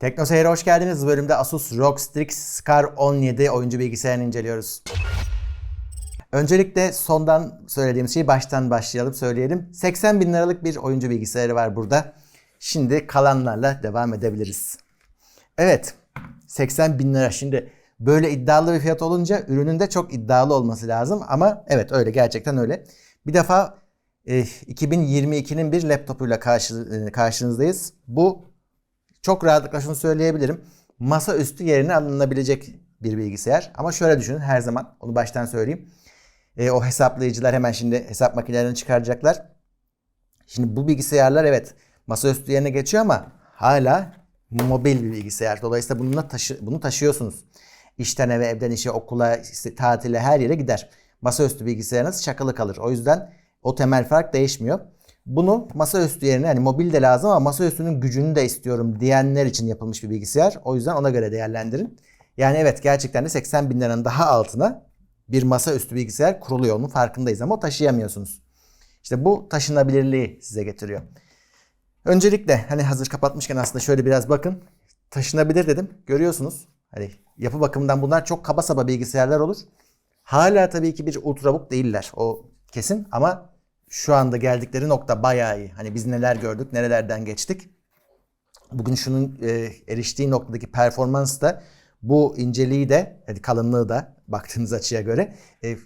Tekno Seyir'e hoş geldiniz. Bu bölümde Asus ROG Strix Scar 17 oyuncu bilgisayarını inceliyoruz. Öncelikle sondan söylediğimiz şeyi baştan başlayalım söyleyelim. 80 bin liralık bir oyuncu bilgisayarı var burada. Şimdi kalanlarla devam edebiliriz. Evet 80 bin lira şimdi böyle iddialı bir fiyat olunca ürünün de çok iddialı olması lazım. Ama evet öyle gerçekten öyle. Bir defa e, 2022'nin bir laptopuyla karşı, e, karşınızdayız. Bu çok rahatlıkla şunu söyleyebilirim. Masaüstü yerine alınabilecek bir bilgisayar. Ama şöyle düşünün her zaman onu baştan söyleyeyim. E, o hesaplayıcılar hemen şimdi hesap makinelerini çıkaracaklar. Şimdi bu bilgisayarlar evet masaüstü yerine geçiyor ama hala mobil bir bilgisayar. Dolayısıyla bununla taşı, bunu taşıyorsunuz. İşten eve, evden işe, okula, işte, tatile her yere gider. Masaüstü bilgisayarınız çakılı kalır. O yüzden o temel fark değişmiyor. Bunu masaüstü yerine hani mobil de lazım ama masaüstünün gücünü de istiyorum diyenler için yapılmış bir bilgisayar. O yüzden ona göre değerlendirin. Yani evet gerçekten de 80 bin liranın daha altına bir masaüstü bilgisayar kuruluyor. Onun farkındayız ama taşıyamıyorsunuz. İşte bu taşınabilirliği size getiriyor. Öncelikle hani hazır kapatmışken aslında şöyle biraz bakın. Taşınabilir dedim. Görüyorsunuz. Hani yapı bakımından bunlar çok kaba saba bilgisayarlar olur. Hala tabii ki bir ultrabook değiller. O kesin ama şu anda geldikleri nokta bayağı iyi. Hani biz neler gördük, nerelerden geçtik. Bugün şunun e, eriştiği noktadaki performans da bu inceliği de, yani kalınlığı da baktığınız açıya göre e,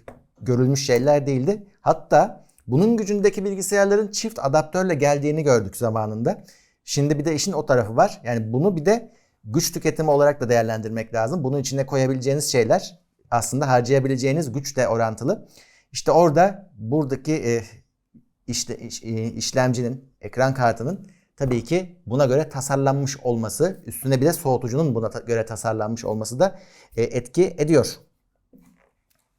görülmüş şeyler değildi. Hatta bunun gücündeki bilgisayarların çift adaptörle geldiğini gördük zamanında. Şimdi bir de işin o tarafı var. Yani bunu bir de güç tüketimi olarak da değerlendirmek lazım. Bunun içine koyabileceğiniz şeyler aslında harcayabileceğiniz güçle orantılı. İşte orada buradaki e, işte iş, e, işlemcinin, ekran kartının tabii ki buna göre tasarlanmış olması, üstüne bir de soğutucunun buna göre tasarlanmış olması da e, etki ediyor.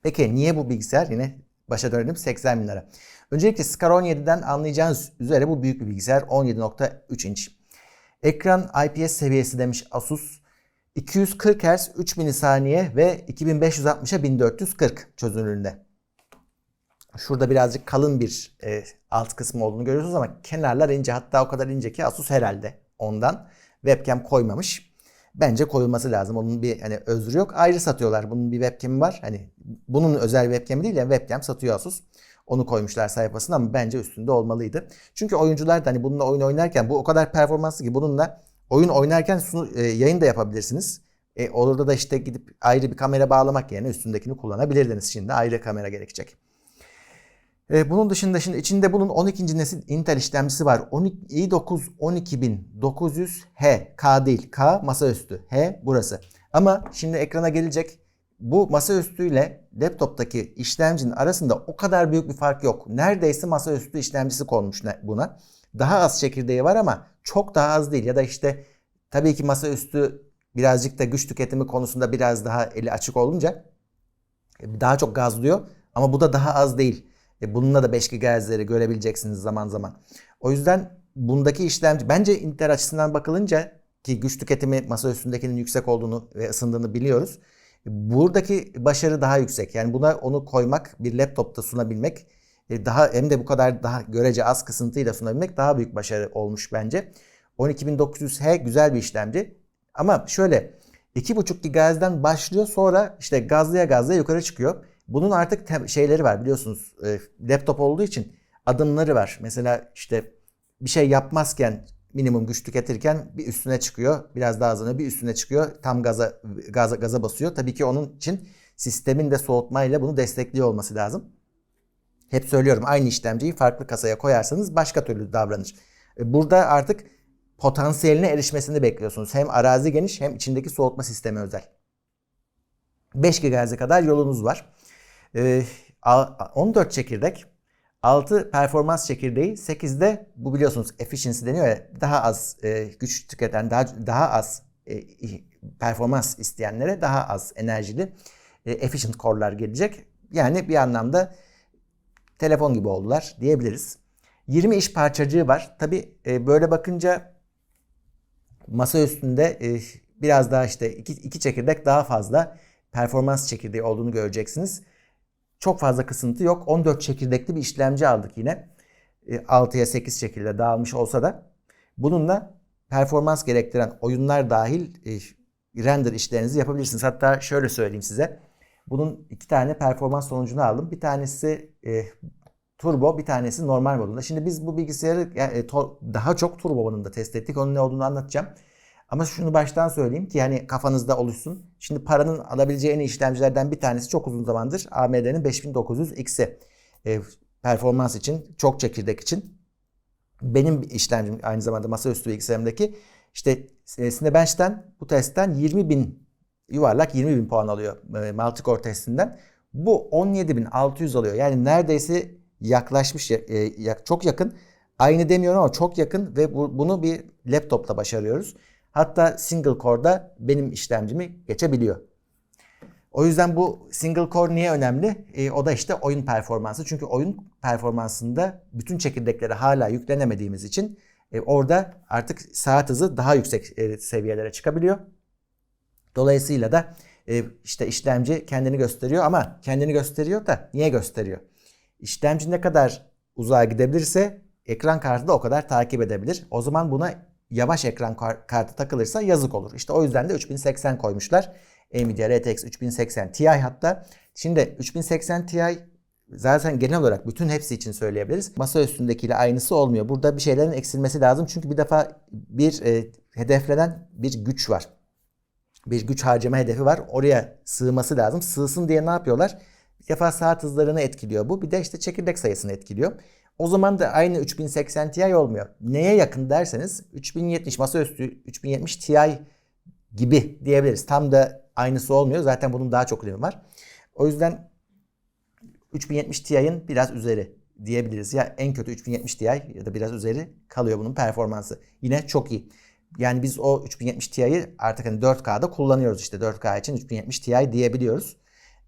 Peki niye bu bilgisayar? Yine başa dönelim 80 bin lira. Öncelikle Scar 17'den anlayacağınız üzere bu büyük bir bilgisayar 17.3 inç. Ekran IPS seviyesi demiş Asus. 240 Hz 3 milisaniye ve 2560'a 1440 çözünürlüğünde. Şurada birazcık kalın bir e, alt kısmı olduğunu görüyorsunuz ama kenarlar ince. Hatta o kadar ince ki Asus herhalde ondan webcam koymamış. Bence koyulması lazım. Onun bir hani özrü yok. Ayrı satıyorlar. Bunun bir webcam'i var. Hani bunun özel webcam'i değil yani webcam satıyor Asus. Onu koymuşlar sayfasına ama bence üstünde olmalıydı. Çünkü oyuncular da hani bununla oyun oynarken bu o kadar performanslı ki bununla oyun oynarken sunu, e, yayın da yapabilirsiniz. E, orada da işte gidip ayrı bir kamera bağlamak yerine üstündekini kullanabilirdiniz. Şimdi ayrı kamera gerekecek. E, bunun dışında şimdi içinde bunun 12. nesil Intel işlemcisi var. 12, i9 12900H. K değil. K masaüstü. H burası. Ama şimdi ekrana gelecek. Bu masaüstüyle laptoptaki işlemcinin arasında o kadar büyük bir fark yok. Neredeyse masaüstü işlemcisi konmuş buna. Daha az çekirdeği var ama çok daha az değil. Ya da işte tabii ki masaüstü birazcık da güç tüketimi konusunda biraz daha eli açık olunca e, daha çok gazlıyor. Ama bu da daha az değil. E, bununla da 5 GHz'leri görebileceksiniz zaman zaman. O yüzden bundaki işlemci bence Intel açısından bakılınca ki güç tüketimi masa üstündekinin yüksek olduğunu ve ısındığını biliyoruz. Buradaki başarı daha yüksek. Yani buna onu koymak, bir laptopta sunabilmek e, daha hem de bu kadar daha görece az kısıntıyla sunabilmek daha büyük başarı olmuş bence. 12900H güzel bir işlemci. Ama şöyle 2.5 GHz'den başlıyor sonra işte gazlıya gazlıya yukarı çıkıyor. Bunun artık şeyleri var biliyorsunuz e, laptop olduğu için adımları var. Mesela işte bir şey yapmazken minimum güç tüketirken bir üstüne çıkıyor. Biraz daha hızlanıyor bir üstüne çıkıyor. Tam gaza, gaza, gaza basıyor. Tabii ki onun için sistemin de soğutmayla bunu destekliyor olması lazım. Hep söylüyorum aynı işlemciyi farklı kasaya koyarsanız başka türlü davranır. E, Burada artık potansiyeline erişmesini bekliyorsunuz. Hem arazi geniş hem içindeki soğutma sistemi özel. 5 GHz'e kadar yolunuz var. Ee, a- 14 çekirdek, 6 performans çekirdeği, 8'de bu biliyorsunuz efficiency deniyor ya daha az e, güç tüketen, daha daha az e, performans isteyenlere daha az enerjili e, efficient core'lar gelecek. Yani bir anlamda telefon gibi oldular diyebiliriz. 20 iş parçacığı var. Tabi böyle bakınca masa üstünde e, biraz daha işte iki, iki çekirdek daha fazla performans çekirdeği olduğunu göreceksiniz. Çok fazla kısıntı yok. 14 çekirdekli bir işlemci aldık yine. E, 6'ya 8 şekilde dağılmış olsa da. Bununla performans gerektiren oyunlar dahil e, render işlerinizi yapabilirsiniz. Hatta şöyle söyleyeyim size. Bunun iki tane performans sonucunu aldım. Bir tanesi e, turbo, bir tanesi normal modunda. Şimdi biz bu bilgisayarı yani, e, daha çok turbo modunda test ettik. Onun ne olduğunu anlatacağım. Ama şunu baştan söyleyeyim ki yani kafanızda oluşsun. Şimdi paranın alabileceği en iyi işlemcilerden bir tanesi çok uzun zamandır AMD'nin 5900X'i. E, performans için, çok çekirdek için. Benim işlemcim aynı zamanda masaüstü bilgisayarımdaki işte e, Cinebench'ten bu testten 20 bin yuvarlak 20 bin puan alıyor e, multicore testinden. Bu 17.600 alıyor. Yani neredeyse yaklaşmış, e, çok yakın. Aynı demiyorum ama çok yakın ve bu, bunu bir laptopla başarıyoruz. Hatta single core'da benim işlemcimi geçebiliyor. O yüzden bu single core niye önemli? E, o da işte oyun performansı. Çünkü oyun performansında bütün çekirdekleri hala yüklenemediğimiz için e, orada artık saat hızı daha yüksek e, seviyelere çıkabiliyor. Dolayısıyla da e, işte işlemci kendini gösteriyor ama kendini gösteriyor da niye gösteriyor? İşlemci ne kadar uzağa gidebilirse ekran kartı da o kadar takip edebilir. O zaman buna yavaş ekran kar- kartı takılırsa yazık olur. İşte o yüzden de 3080 koymuşlar. Nvidia RTX 3080 Ti hatta. Şimdi 3080 Ti zaten genel olarak bütün hepsi için söyleyebiliriz. Masa üstündekiyle aynısı olmuyor. Burada bir şeylerin eksilmesi lazım. Çünkü bir defa bir e, hedeflenen bir güç var. Bir güç harcama hedefi var. Oraya sığması lazım. Sığsın diye ne yapıyorlar? Bir defa saat hızlarını etkiliyor bu. Bir de işte çekirdek sayısını etkiliyor. O zaman da aynı 3080 Ti olmuyor. Neye yakın derseniz 3070 masaüstü 3070 Ti gibi diyebiliriz. Tam da aynısı olmuyor. Zaten bunun daha çok önemi var. O yüzden 3070 Ti'nin biraz üzeri diyebiliriz. Ya en kötü 3070 Ti ya da biraz üzeri kalıyor bunun performansı. Yine çok iyi. Yani biz o 3070 Ti'yi artık hani 4K'da kullanıyoruz işte 4K için 3070 Ti diyebiliyoruz.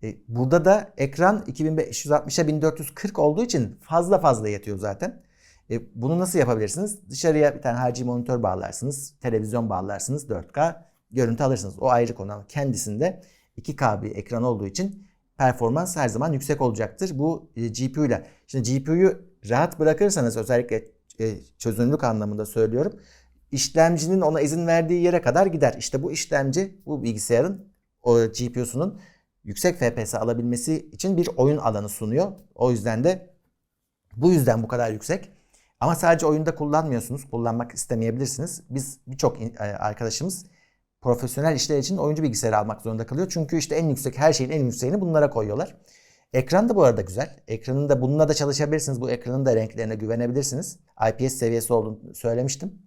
E, burada da ekran 2560'a 1440 olduğu için fazla fazla yetiyor zaten. E, bunu nasıl yapabilirsiniz? Dışarıya bir tane harici monitör bağlarsınız, televizyon bağlarsınız, 4K görüntü alırsınız. O ayrı konu ama kendisinde 2K bir ekran olduğu için performans her zaman yüksek olacaktır. Bu e, GPU ile. Şimdi GPU'yu rahat bırakırsanız özellikle çözünürlük anlamında söylüyorum. işlemcinin ona izin verdiği yere kadar gider. İşte bu işlemci bu bilgisayarın o GPU'sunun yüksek FPS alabilmesi için bir oyun alanı sunuyor. O yüzden de bu yüzden bu kadar yüksek. Ama sadece oyunda kullanmıyorsunuz. Kullanmak istemeyebilirsiniz. Biz birçok e, arkadaşımız profesyonel işler için oyuncu bilgisayarı almak zorunda kalıyor. Çünkü işte en yüksek her şeyin en yükseğini bunlara koyuyorlar. Ekran da bu arada güzel. Ekranın da bununla da çalışabilirsiniz. Bu ekranın da renklerine güvenebilirsiniz. IPS seviyesi olduğunu söylemiştim.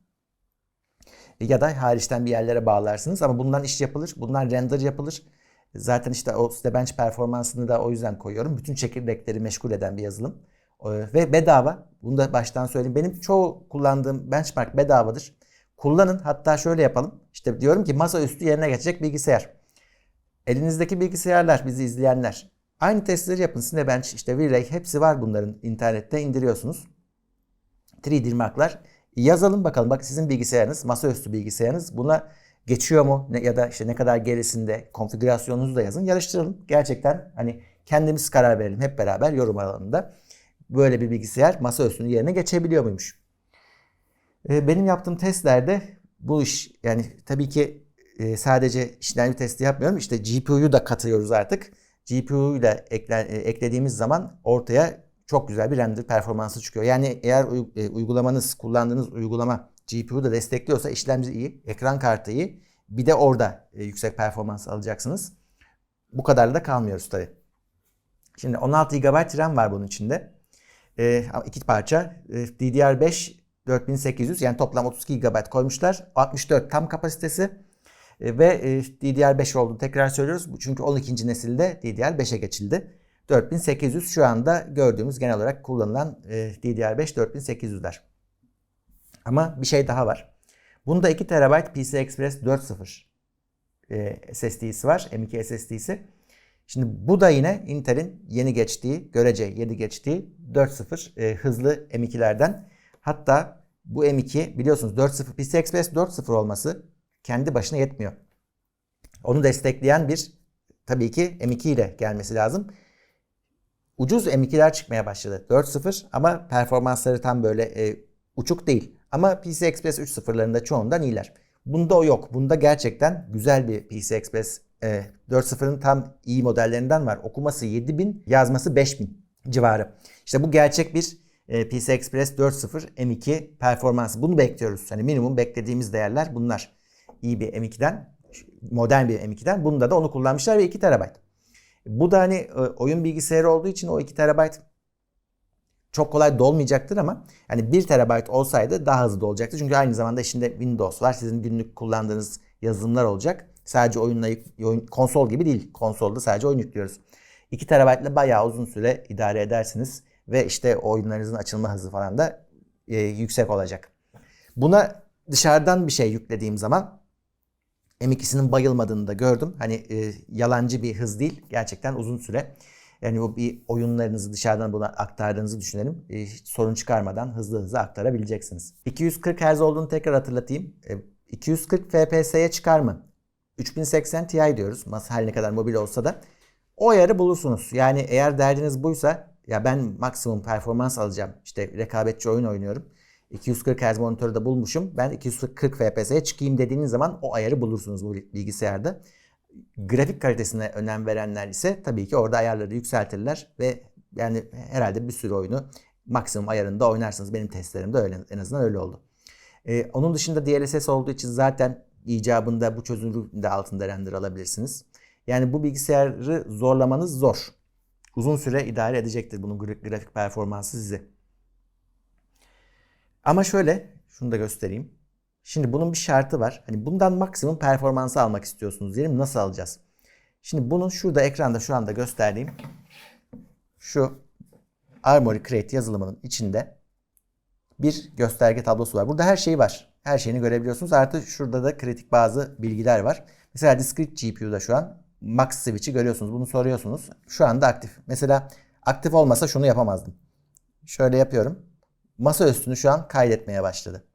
Ya da hariçten bir yerlere bağlarsınız ama bundan iş yapılır. Bundan render yapılır. Zaten işte o Cinebench performansını da o yüzden koyuyorum. Bütün çekirdekleri meşgul eden bir yazılım. Ee, Ve bedava. Bunu da baştan söyleyeyim. Benim çoğu kullandığım benchmark bedavadır. Kullanın. Hatta şöyle yapalım. İşte diyorum ki masaüstü yerine geçecek bilgisayar. Elinizdeki bilgisayarlar, bizi izleyenler. Aynı testleri yapın. Cinebench, işte V-Ray hepsi var bunların. internette indiriyorsunuz. 3D Mark'lar. Yazalım bakalım. Bak sizin bilgisayarınız, masaüstü bilgisayarınız buna geçiyor mu? Ne, ya da işte ne kadar gerisinde konfigürasyonunuzu da yazın. Yarıştıralım. Gerçekten hani kendimiz karar verelim hep beraber yorum alanında. Böyle bir bilgisayar masaüstünün yerine geçebiliyor muymuş? Ee, Benim yaptığım testlerde bu iş yani tabii ki e, sadece işlemci testi yapmıyorum. İşte GPU'yu da katıyoruz artık. GPU ile ekle- e, eklediğimiz zaman ortaya çok güzel bir render performansı çıkıyor. Yani eğer e, uygulamanız, kullandığınız uygulama GPU da destekliyorsa işlemci iyi, ekran kartı iyi. Bir de orada e, yüksek performans alacaksınız. Bu kadar da kalmıyoruz tabii. Şimdi 16 GB RAM var bunun içinde. E, iki parça. E, DDR5 4800 yani toplam 32 GB koymuşlar. 64 tam kapasitesi. E, ve e, DDR5 olduğunu tekrar söylüyoruz. Çünkü 12. nesilde DDR5'e geçildi. 4800 şu anda gördüğümüz genel olarak kullanılan e, DDR5 4800'ler. Ama bir şey daha var. Bunda 2 TB PCI Express 4.0 e, SSD'si var. M.2 SSD'si. Şimdi bu da yine Intel'in yeni geçtiği, görece yeni geçtiği 4.0 e, hızlı M2'lerden. Hatta bu M2 biliyorsunuz 4.0 PCI Express 4.0 olması kendi başına yetmiyor. Onu destekleyen bir tabii ki M2 ile gelmesi lazım. Ucuz M2'ler çıkmaya başladı. 4.0 ama performansları tam böyle e, uçuk değil. Ama PC Express 3.0'larında çoğundan iyiler. Bunda o yok. Bunda gerçekten güzel bir PC Express e, 4.0'ın tam iyi modellerinden var. Okuması 7000, yazması 5000 civarı. İşte bu gerçek bir e, PC Express 4.0 M2 performansı. Bunu bekliyoruz. Hani minimum beklediğimiz değerler bunlar. İyi bir M2'den, modern bir M2'den. Bunda da onu kullanmışlar ve 2 TB. Bu da hani e, oyun bilgisayarı olduğu için o 2 TB çok kolay dolmayacaktır ama yani 1 TB olsaydı daha hızlı olacaktı. Çünkü aynı zamanda içinde Windows var. Sizin günlük kullandığınız yazılımlar olacak. Sadece oyunla oyun, konsol gibi değil. Konsolda sadece oyun yüklüyoruz. 2 TB ile bayağı uzun süre idare edersiniz ve işte oyunlarınızın açılma hızı falan da e, yüksek olacak. Buna dışarıdan bir şey yüklediğim zaman M2'sinin bayılmadığını da gördüm. Hani e, yalancı bir hız değil. Gerçekten uzun süre. Yani bu bir oyunlarınızı dışarıdan buna aktardığınızı düşünelim. E, hiç sorun çıkarmadan hızlı hızlı aktarabileceksiniz. 240 Hz olduğunu tekrar hatırlatayım. E, 240 FPS'ye çıkar mı? 3080 Ti diyoruz. Her ne kadar mobil olsa da. O ayarı bulursunuz. Yani eğer derdiniz buysa ya ben maksimum performans alacağım. İşte rekabetçi oyun oynuyorum. 240 Hz monitörü de bulmuşum. Ben 240 FPS'ye çıkayım dediğiniz zaman o ayarı bulursunuz bu bilgisayarda. Grafik kalitesine önem verenler ise tabii ki orada ayarları yükseltirler ve yani herhalde bir sürü oyunu maksimum ayarında oynarsınız. Benim testlerimde öyle en azından öyle oldu. Ee, onun dışında DLSS olduğu için zaten icabında bu çözünürlüğün de altında render alabilirsiniz. Yani bu bilgisayarı zorlamanız zor. Uzun süre idare edecektir bunun grafik performansı sizi. Ama şöyle, şunu da göstereyim. Şimdi bunun bir şartı var. Hani bundan maksimum performansı almak istiyorsunuz diyelim. Nasıl alacağız? Şimdi bunun şurada ekranda şu anda gösterdiğim şu Armory Crate yazılımının içinde bir gösterge tablosu var. Burada her şey var. Her şeyini görebiliyorsunuz. Artı şurada da kritik bazı bilgiler var. Mesela Discrete GPU'da şu an max switch'i görüyorsunuz. Bunu soruyorsunuz. Şu anda aktif. Mesela aktif olmasa şunu yapamazdım. Şöyle yapıyorum. Masa üstünü şu an kaydetmeye başladı.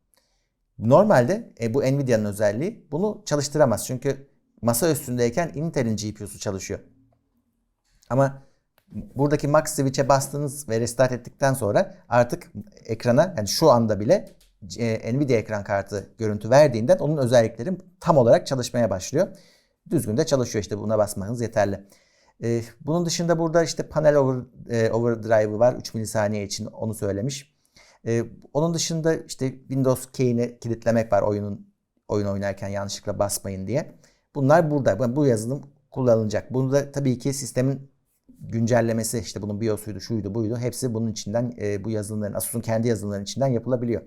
Normalde e, bu Nvidia'nın özelliği bunu çalıştıramaz. Çünkü masa üstündeyken Intel'in GPU'su çalışıyor. Ama buradaki max switch'e bastığınız ve restart ettikten sonra artık ekrana yani şu anda bile e, Nvidia ekran kartı görüntü verdiğinden onun özellikleri tam olarak çalışmaya başlıyor düzgün de çalışıyor işte buna basmanız yeterli. Ee, bunun dışında burada işte panel over, e, overdrive'ı var 3 milisaniye için onu söylemiş. Ee, onun dışında işte Windows key'ini kilitlemek var oyunun oyun oynarken yanlışlıkla basmayın diye. Bunlar burada. Bu yazılım kullanılacak. Bunu da tabii ki sistemin güncellemesi işte bunun BIOS'uydu, şuydu, buydu. Hepsi bunun içinden e, bu yazılımların, Asus'un kendi yazılımlarının içinden yapılabiliyor.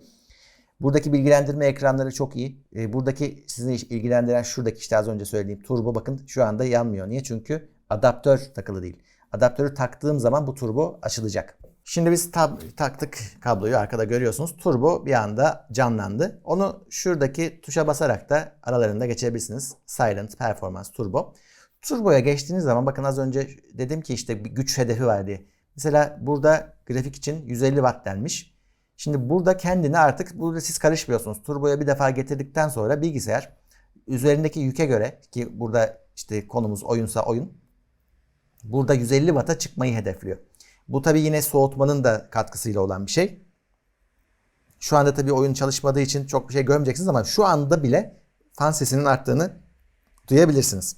Buradaki bilgilendirme ekranları çok iyi. E, buradaki sizi ilgilendiren şuradaki işte az önce söylediğim turbo bakın şu anda yanmıyor. Niye? Çünkü adaptör takılı değil. Adaptörü taktığım zaman bu turbo açılacak. Şimdi biz tab taktık kabloyu arkada görüyorsunuz. Turbo bir anda canlandı. Onu şuradaki tuşa basarak da aralarında geçebilirsiniz. Silent Performance Turbo. Turbo'ya geçtiğiniz zaman bakın az önce dedim ki işte bir güç hedefi var diye. Mesela burada grafik için 150 watt denmiş. Şimdi burada kendini artık burada siz karışmıyorsunuz. Turboya bir defa getirdikten sonra bilgisayar üzerindeki yüke göre ki burada işte konumuz oyunsa oyun burada 150 Watt'a çıkmayı hedefliyor. Bu tabi yine soğutmanın da katkısıyla olan bir şey. Şu anda tabi oyun çalışmadığı için çok bir şey görmeyeceksiniz ama şu anda bile fan sesinin arttığını duyabilirsiniz.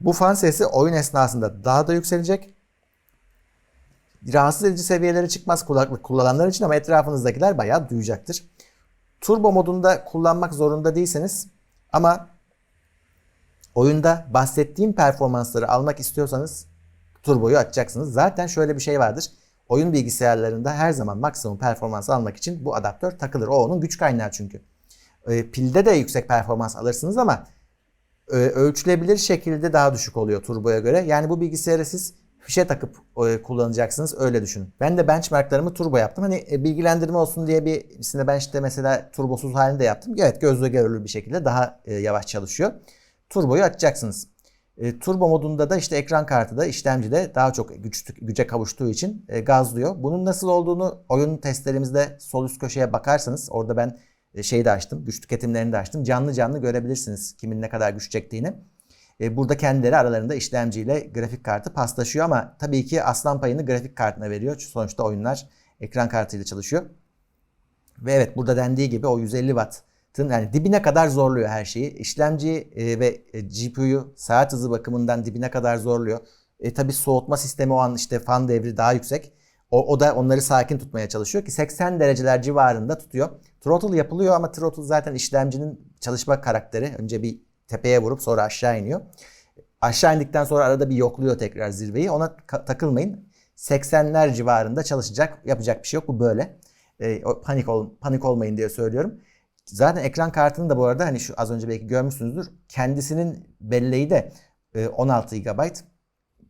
Bu fan sesi oyun esnasında daha da yükselecek rahatsız edici seviyelere çıkmaz kulaklık kullananlar için ama etrafınızdakiler bayağı duyacaktır. Turbo modunda kullanmak zorunda değilseniz ama oyunda bahsettiğim performansları almak istiyorsanız turboyu açacaksınız. Zaten şöyle bir şey vardır. Oyun bilgisayarlarında her zaman maksimum performans almak için bu adaptör takılır. O onun güç kaynağı çünkü. E, pilde de yüksek performans alırsınız ama e, ölçülebilir şekilde daha düşük oluyor turboya göre. Yani bu bilgisayarı siz fişe takıp e, kullanacaksınız öyle düşünün. Ben de benchmarklarımı turbo yaptım. Hani e, bilgilendirme olsun diye bir birisinde ben işte mesela turbosuz halinde yaptım. Evet gözle görülür bir şekilde daha e, yavaş çalışıyor. Turboyu açacaksınız. E, turbo modunda da işte ekran kartı da işlemci de daha çok güç, güce kavuştuğu için e, gazlıyor. Bunun nasıl olduğunu oyun testlerimizde sol üst köşeye bakarsanız orada ben e, şeyi de açtım. Güç tüketimlerini de açtım. Canlı canlı görebilirsiniz kimin ne kadar güç çektiğini. Burada kendileri aralarında işlemciyle grafik kartı paslaşıyor ama tabii ki aslan payını grafik kartına veriyor. Sonuçta oyunlar ekran kartıyla çalışıyor. Ve evet burada dendiği gibi o 150 watt'ın yani dibine kadar zorluyor her şeyi. İşlemci e, ve e, GPU'yu saat hızı bakımından dibine kadar zorluyor. E tabi soğutma sistemi o an işte fan devri daha yüksek. O, o da onları sakin tutmaya çalışıyor ki 80 dereceler civarında tutuyor. Throttle yapılıyor ama throttle zaten işlemcinin çalışma karakteri. Önce bir tepeye vurup sonra aşağı iniyor. Aşağı indikten sonra arada bir yokluyor tekrar zirveyi. Ona takılmayın. 80'ler civarında çalışacak. Yapacak bir şey yok. Bu böyle. E, panik ol, panik olmayın diye söylüyorum. Zaten ekran kartını da bu arada hani şu az önce belki görmüşsünüzdür. Kendisinin belleği de e, 16 GB.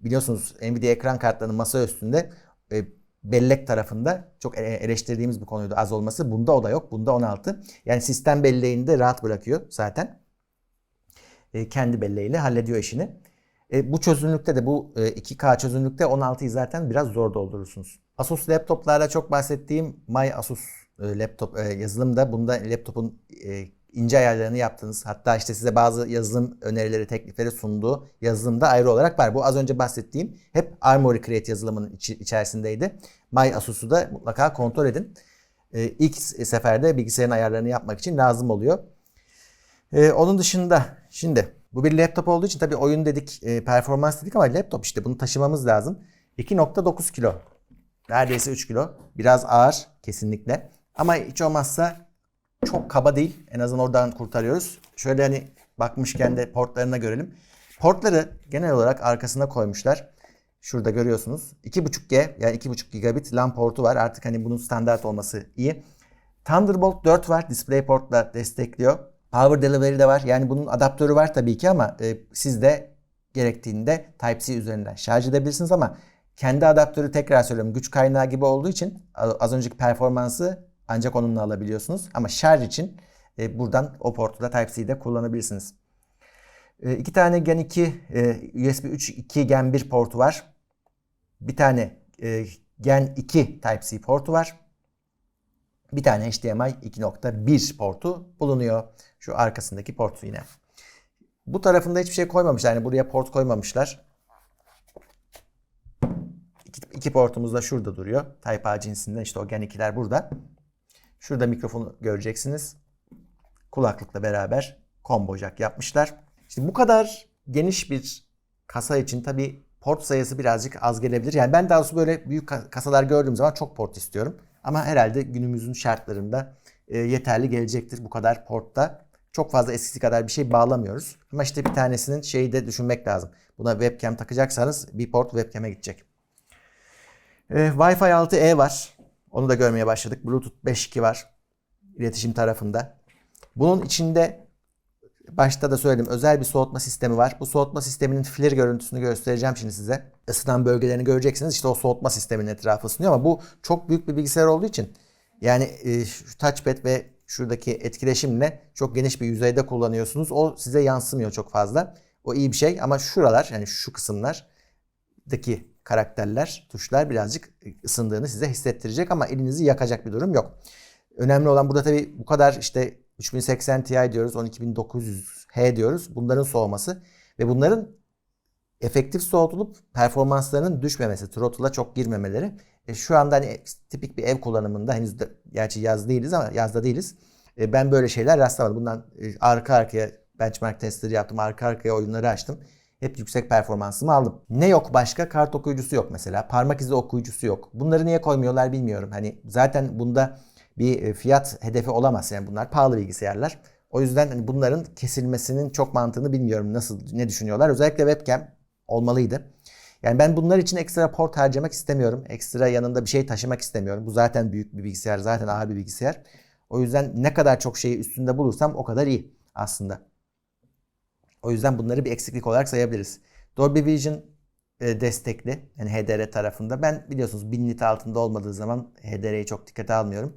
Biliyorsunuz Nvidia ekran kartlarının masa üstünde e, bellek tarafında çok e, eleştirdiğimiz bir konuydu az olması. Bunda o da yok. Bunda 16. Yani sistem belleğini de rahat bırakıyor zaten. E, kendi belleğiyle hallediyor işini. E, bu çözünürlükte de bu e, 2K çözünürlükte 16'yı zaten biraz zor doldurursunuz. Asus laptoplarda çok bahsettiğim My Asus e, laptop e, yazılımda bunda laptopun e, ince ayarlarını yaptınız. Hatta işte size bazı yazılım önerileri, teklifleri sunduğu yazılımda ayrı olarak var. Bu az önce bahsettiğim hep Armoury Create yazılımının içi, içerisindeydi. My Asus'u da mutlaka kontrol edin. E, ilk seferde bilgisayarın ayarlarını yapmak için lazım oluyor. E, onun dışında şimdi bu bir laptop olduğu için tabii oyun dedik, e, performans dedik ama laptop işte bunu taşımamız lazım. 2.9 kilo. Neredeyse 3 kilo. Biraz ağır kesinlikle. Ama hiç olmazsa çok kaba değil. En azından oradan kurtarıyoruz. Şöyle hani bakmışken de portlarına görelim. Portları genel olarak arkasına koymuşlar. Şurada görüyorsunuz. 2.5G yani 2.5 gigabit LAN portu var. Artık hani bunun standart olması iyi. Thunderbolt 4 var. DisplayPort'la destekliyor. Power Delivery de var. Yani bunun adaptörü var tabii ki ama e, siz de gerektiğinde Type-C üzerinden şarj edebilirsiniz ama kendi adaptörü tekrar söylüyorum güç kaynağı gibi olduğu için az önceki performansı ancak onunla alabiliyorsunuz. Ama şarj için e, buradan o portu da Type-C'de kullanabilirsiniz. E, iki tane Gen 2 e, USB 3 2 Gen 1 portu var. Bir tane e, Gen 2 Type-C portu var. Bir tane HDMI 2.1 portu bulunuyor. Şu arkasındaki port yine. Bu tarafında hiçbir şey koymamışlar. Yani buraya port koymamışlar. İki, iki portumuz da şurada duruyor. Type-A cinsinden işte o Gen 2'ler burada. Şurada mikrofonu göreceksiniz. Kulaklıkla beraber combo jack yapmışlar. İşte bu kadar geniş bir kasa için tabi port sayısı birazcık az gelebilir. Yani ben daha doğrusu böyle büyük kasalar gördüğüm zaman çok port istiyorum. Ama herhalde günümüzün şartlarında e, yeterli gelecektir bu kadar portta. Çok fazla eskisi kadar bir şey bağlamıyoruz. Ama işte bir tanesinin şeyi de düşünmek lazım. Buna webcam takacaksanız bir port webcam'e gidecek. E, Wi-Fi 6E var. Onu da görmeye başladık. Bluetooth 5.2 var. iletişim tarafında. Bunun içinde başta da söyledim özel bir soğutma sistemi var. Bu soğutma sisteminin flir görüntüsünü göstereceğim şimdi size. Isınan bölgelerini göreceksiniz. İşte o soğutma sisteminin etrafı ısınıyor ama bu çok büyük bir bilgisayar olduğu için yani e, şu touchpad ve şuradaki etkileşimle çok geniş bir yüzeyde kullanıyorsunuz. O size yansımıyor çok fazla. O iyi bir şey ama şuralar yani şu kısımlardaki karakterler, tuşlar birazcık ısındığını size hissettirecek ama elinizi yakacak bir durum yok. Önemli olan burada tabii bu kadar işte 3080 Ti diyoruz, 12900H diyoruz. Bunların soğuması ve bunların efektif soğutulup performanslarının düşmemesi, throttle'a çok girmemeleri. E, şu anda hani tipik bir ev kullanımında henüz de gerçi yaz değiliz ama yazda değiliz. E, ben böyle şeyler rastlamadım. Bundan e, arka arkaya benchmark testleri yaptım, arka arkaya oyunları açtım. Hep yüksek performansımı aldım. Ne yok başka? Kart okuyucusu yok mesela. Parmak izi okuyucusu yok. Bunları niye koymuyorlar bilmiyorum. Hani zaten bunda bir e, fiyat hedefi olamaz. Yani bunlar pahalı bilgisayarlar. O yüzden hani bunların kesilmesinin çok mantığını bilmiyorum. Nasıl ne düşünüyorlar? Özellikle webcam olmalıydı. Yani ben bunlar için ekstra port harcamak istemiyorum. Ekstra yanında bir şey taşımak istemiyorum. Bu zaten büyük bir bilgisayar, zaten ağır bir bilgisayar. O yüzden ne kadar çok şeyi üstünde bulursam o kadar iyi aslında. O yüzden bunları bir eksiklik olarak sayabiliriz. Dolby Vision e, destekli. Yani HDR tarafında. Ben biliyorsunuz 1000 nit altında olmadığı zaman HDR'yi çok dikkate almıyorum.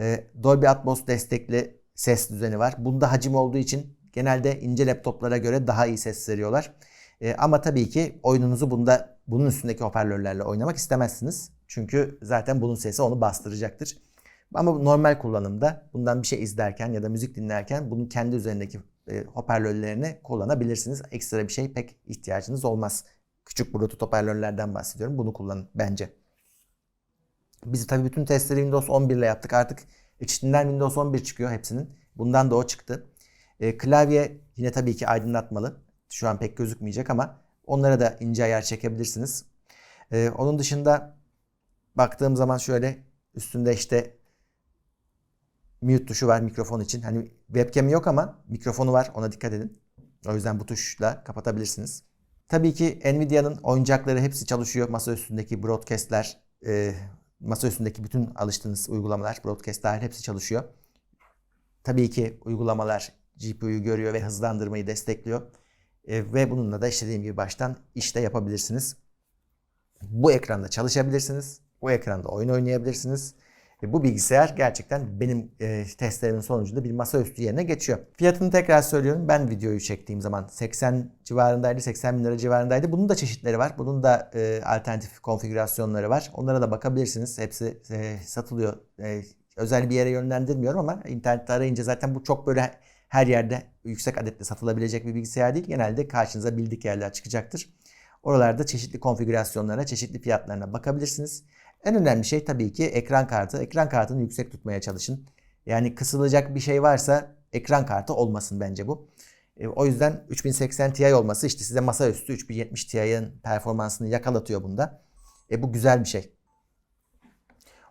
E, Dolby Atmos destekli ses düzeni var. Bunda hacim olduğu için genelde ince laptoplara göre daha iyi ses veriyorlar. E, ama tabii ki oyununuzu bunda bunun üstündeki hoparlörlerle oynamak istemezsiniz. Çünkü zaten bunun sesi onu bastıracaktır. Ama normal kullanımda bundan bir şey izlerken ya da müzik dinlerken bunun kendi üzerindeki e, hoparlörlerini kullanabilirsiniz. Ekstra bir şey pek ihtiyacınız olmaz. Küçük Bluetooth hoparlörlerden bahsediyorum. Bunu kullanın bence. Biz tabii bütün testleri Windows 11 ile yaptık. Artık İçinden Windows 11 çıkıyor hepsinin. Bundan da o çıktı. E, klavye yine tabii ki aydınlatmalı. Şu an pek gözükmeyecek ama onlara da ince ayar çekebilirsiniz. E, onun dışında baktığım zaman şöyle üstünde işte mute tuşu var mikrofon için. Hani webcam yok ama mikrofonu var ona dikkat edin. O yüzden bu tuşla kapatabilirsiniz. Tabii ki Nvidia'nın oyuncakları hepsi çalışıyor. Masa üstündeki broadcastler, e, masa üstündeki bütün alıştığınız uygulamalar, broadcast hepsi çalışıyor. Tabii ki uygulamalar GPU'yu görüyor ve hızlandırmayı destekliyor. E, ve bununla da işte gibi baştan işte yapabilirsiniz. Bu ekranda çalışabilirsiniz. Bu ekranda oyun oynayabilirsiniz. Bu bilgisayar gerçekten benim e, testlerimin sonucunda bir masaüstü yerine geçiyor. Fiyatını tekrar söylüyorum. Ben videoyu çektiğim zaman 80 civarındaydı, 80 bin lira civarındaydı. Bunun da çeşitleri var. Bunun da e, alternatif konfigürasyonları var. Onlara da bakabilirsiniz. Hepsi e, satılıyor. E, özel bir yere yönlendirmiyorum ama internette arayınca zaten bu çok böyle her yerde yüksek adetle satılabilecek bir bilgisayar değil. Genelde karşınıza bildik yerler çıkacaktır. Oralarda çeşitli konfigürasyonlara, çeşitli fiyatlarına bakabilirsiniz. En önemli şey tabii ki ekran kartı. Ekran kartını yüksek tutmaya çalışın. Yani kısılacak bir şey varsa ekran kartı olmasın bence bu. E, o yüzden 3080 Ti olması işte size masaüstü 3070 Ti'nin performansını yakalatıyor bunda. E, bu güzel bir şey.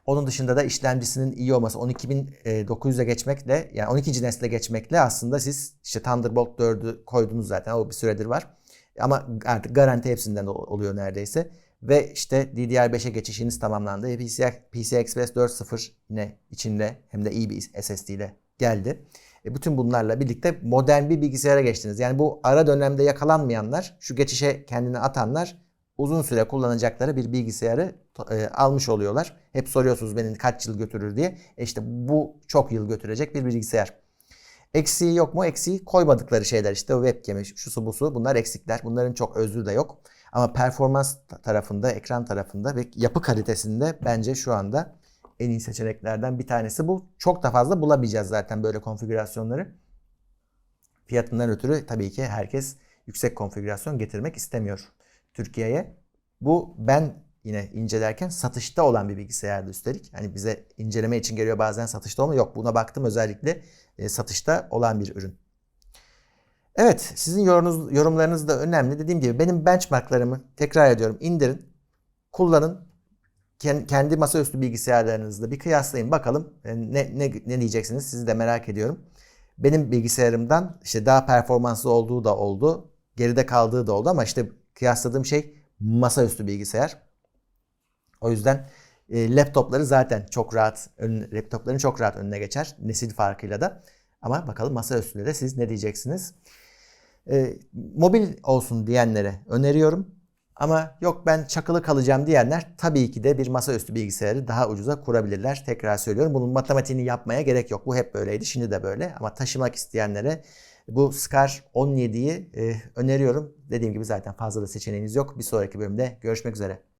Onun dışında da işlemcisinin iyi olması 12900'e geçmekle yani 12. nesle geçmekle aslında siz işte Thunderbolt 4'ü koydunuz zaten o bir süredir var. Ama artık garanti hepsinden oluyor neredeyse. Ve işte DDR5'e geçişiniz tamamlandı. PCI, PCI Express 4.0 yine içinde hem de iyi bir SSD ile geldi. E bütün bunlarla birlikte modern bir bilgisayara geçtiniz. Yani bu ara dönemde yakalanmayanlar, şu geçişe kendini atanlar uzun süre kullanacakları bir bilgisayarı e, almış oluyorlar. Hep soruyorsunuz beni kaç yıl götürür diye. E işte bu çok yıl götürecek bir bilgisayar. Eksiği yok mu? Eksiği koymadıkları şeyler işte webcam'i, şusu busu bunlar eksikler. Bunların çok özlü de yok. Ama performans tarafında, ekran tarafında ve yapı kalitesinde bence şu anda en iyi seçeneklerden bir tanesi bu. Çok da fazla bulamayacağız zaten böyle konfigürasyonları. Fiyatından ötürü tabii ki herkes yüksek konfigürasyon getirmek istemiyor Türkiye'ye. Bu ben yine incelerken satışta olan bir bilgisayardı üstelik. Hani bize inceleme için geliyor bazen satışta olmuyor. Yok buna baktım özellikle e, satışta olan bir ürün. Evet sizin yorumunuz, yorumlarınız da önemli. Dediğim gibi benim benchmarklarımı tekrar ediyorum indirin. Kullanın. Kendi masaüstü bilgisayarlarınızda bir kıyaslayın bakalım e, ne, ne, ne diyeceksiniz sizi de merak ediyorum. Benim bilgisayarımdan işte daha performanslı olduğu da oldu. Geride kaldığı da oldu ama işte kıyasladığım şey masaüstü bilgisayar. O yüzden e, laptopları zaten çok rahat, ön, laptopların çok rahat önüne geçer nesil farkıyla da. Ama bakalım masaüstünde de siz ne diyeceksiniz? E, mobil olsun diyenlere öneriyorum. Ama yok ben çakılı kalacağım diyenler tabii ki de bir masaüstü bilgisayarı daha ucuza kurabilirler. Tekrar söylüyorum bunun matematiğini yapmaya gerek yok. Bu hep böyleydi şimdi de böyle. Ama taşımak isteyenlere bu Scar 17'yi e, öneriyorum. Dediğim gibi zaten fazla da seçeneğiniz yok. Bir sonraki bölümde görüşmek üzere.